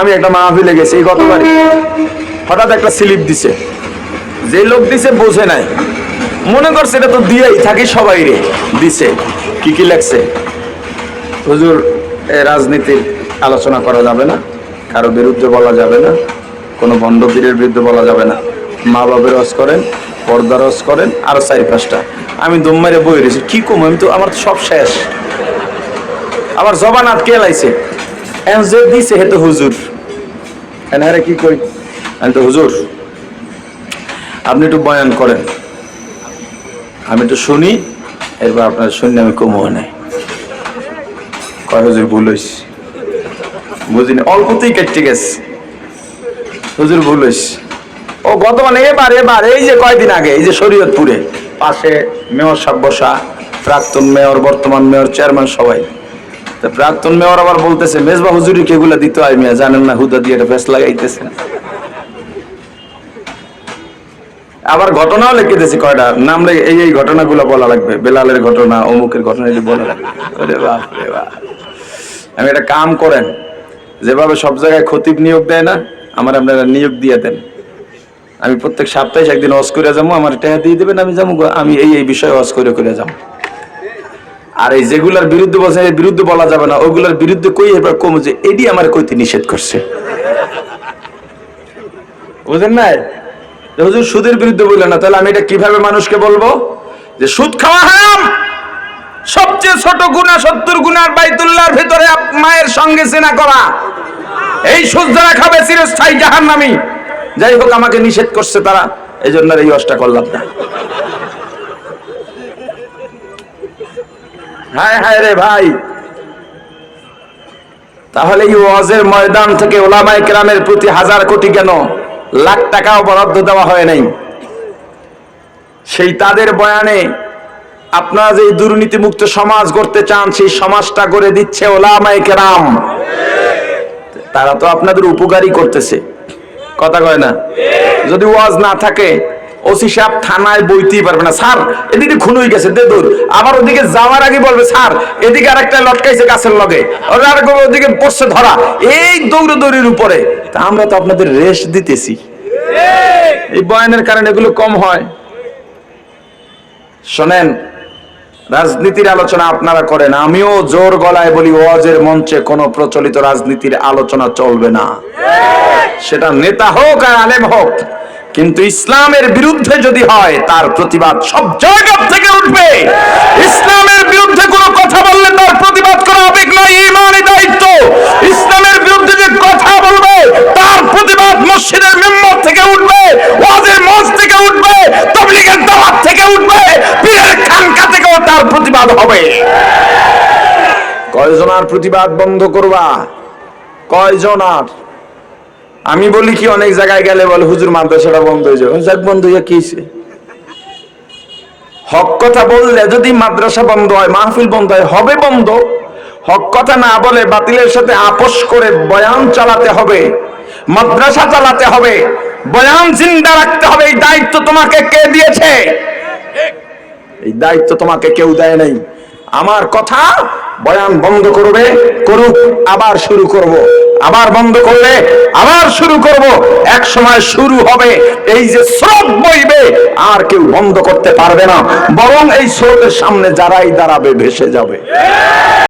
আমি একটা মাহফিলে গেছি, এই গতবারই। হঠাৎ একটা স্লিপ দিছে। যে লোক দিছে বোঝে নাই। মনে করছে এটা তো দিয়েই থাকি সবাই রে, দিছে। কি কি লাগছে হুজুর রাজনীতির আলোচনা করা যাবে না। কারও বিরুদ্ধে বলা যাবে না। কোনো বন্ধপীরের বিরুদ্ধে বলা যাবে না। মা বাবের রস করেন পর্দা রস করেন, আর চারি পাঁচটা। আমি দম মেরে বই রয়েছি। কি কম? আমি তো, আমার সব শেষ। আবার জবান আটকে লাইছে। এখন দিছে হে হুজুর। কি কই? আমি তো হুজুর। আপনি একটু বয়ান করেন। আমি একটু শুনি, এরপর আপনার শুনে আমি কমো নেই কয় হুজুর ভুল হয়েছে বুঝিনি, অল্পতেই কেটে গেছে। হুজুর ভুল হয়েছে ও বর্তমানে মানে এবার এবার, এই যে কয়দিন আগে, এই যে শরীয়তপুরে, পাশে মেয়র সাহেব বসা প্রাক্তন মেয়র, বর্তমান মেয়র, চেয়ারম্যান সবাই। তা প্রাক্তন মেয়র আবার বলতেছে, মেজবা হুজুরি কেগুলা দিতে হয় মিয়া? জানেন না, হুদা দিয়ে এটা ফেস লাগাইতেছে। আবার ঘটনাও লিখে দিয়েছি কয়টা? নাম লেগে এই এই ঘটনাগুলো বলা লাগবে। বেলালের ঘটনা, অমুকের ঘটনা, এগুলো বলা লাগবে। আমি একটা কাম করেন, যেভাবে সব জায়গায় খতিব নিয়োগ দেয় না, আমার আপনারা নিয়োগ দিয়ে দেন। আমি প্রত্যেক সপ্তাহে একদিন অস করে যাব, আমার টাকা দিয়ে দেবেন, আমি যাব, আমি এই এই বিষয়ে অস করে করে যাব। আর এই যেগুলার বিরুদ্ধে বলছে এর বিরুদ্ধে বলা যাবে না। ওগুলার বিরুদ্ধে কই এবার কম যে এডি আমার কইতে নিষেধ করছে। বুঝেন নাই? হুজুর সুদের বিরুদ্ধে বললেন না, তাহলে আমি এটা কীভাবে মানুষকে বলব? যে সুদ খাওয়া হারাম! সবচেয়ে ছোট গুণা সত্তর গুণার বাইতুল্লাহর ভিতরে মায়ের সঙ্গে চেনা করা। এই সুদ যারা খাবে চিরস্থায়ী জাহান্নামী। যাই হোক, আমাকে নিষেধ করছে তারা। এই জন্য এই অষ্টা করলাম না। হায় হায় রে ভাই। তাহলে এই ওয়াজের ময়দান থেকে ওলামায়ে কেরামের প্রতি হাজার কোটি কেন লাখ টাকাও বরাদ্দ দেওয়া হয় নাই? সেই তাদের বয়ানে আপনারা যে দুর্নীতি মুক্ত সমাজ গড়তে চান, সেই সমাজটা গড়ে দিচ্ছে ওলামায়ে কেরাম। তারা তো আপনাদের উপকারই করতেছে। কথা কয় না? যদি ওয়াজ না থাকে ওসি সাহেব থানায় বইতেই পারবে না। স্যার, এদিকে খুন হয়ে গেছে, দে আবার ওদিকে যাওয়ার আগে বলবে, স্যার, এদিকে আরেকটা লটকাইছে গাছের লগে। ওদিকে পড়ছে ধরা। এই দৌড়ে উপরে। তা আমরা তো আপনাদের রেস্ট দিতেছি। এই বয়ানের কারণে এগুলো কম হয়। শোনেন, রাজনীতির আলোচনা আপনারা করেন। আমিও জোর গলায় বলি, ওয়াজের মঞ্চে কোনো প্রচলিত রাজনীতির আলোচনা চলবে না। সেটা নেতা হোক আর আলেম হোক কিন্তু ইসলামের বিরুদ্ধে যদি হয়, তার প্রতিবাদ সব জায়গা থেকে উঠবে। ইসলামের বিরুদ্ধে কোনো কথা বললে তার প্রতিবাদ করা আবেগ নয় ইমানই দায়িত্ব। ইসলামের বিরুদ্ধে যে কথা বলবে, তার প্রতিবাদ মসজিদের মেম্বার থেকে উঠবে, ওয়াজের মঞ্চ থেকে উঠবে, তবলিগের দাওয়াত থেকে উঠবে, পীরের খানকা থেকেও তার প্রতিবাদ হবে। কয়জনার প্রতিবাদ বন্ধ করবা? কয়জনার আমি বলি কি অনেক জায়গায় গেলে বলে হুজুর মাদ্রাসাটা বন্ধ হয়ে যাবে। যাক বন্ধ হয়ে কি হক কথা বললে যদি মাদ্রাসা বন্ধ হয় মাহফিল বন্ধ হয় হবে বন্ধ। হক কথা না বলে বাতিলের সাথে আপোষ করে বয়ান চালাতে হবে মাদ্রাসা চালাতে হবে বয়ান জিন্দা রাখতে হবে এই দায়িত্ব তোমাকে কে দিয়েছে? এই দায়িত্ব তোমাকে কেউ দেয় নাই। আমার কথা বয়ান বন্ধ করবে করুক আবার শুরু করব। আবার বন্ধ করলে আবার শুরু করব। এক সময় শুরু হবে। এই যে স্রোত বইবে, আর কেউ বন্ধ করতে পারবে না। বরং এই স্রোতের সামনে যারাই দাঁড়াবে, ভেসে যাবে।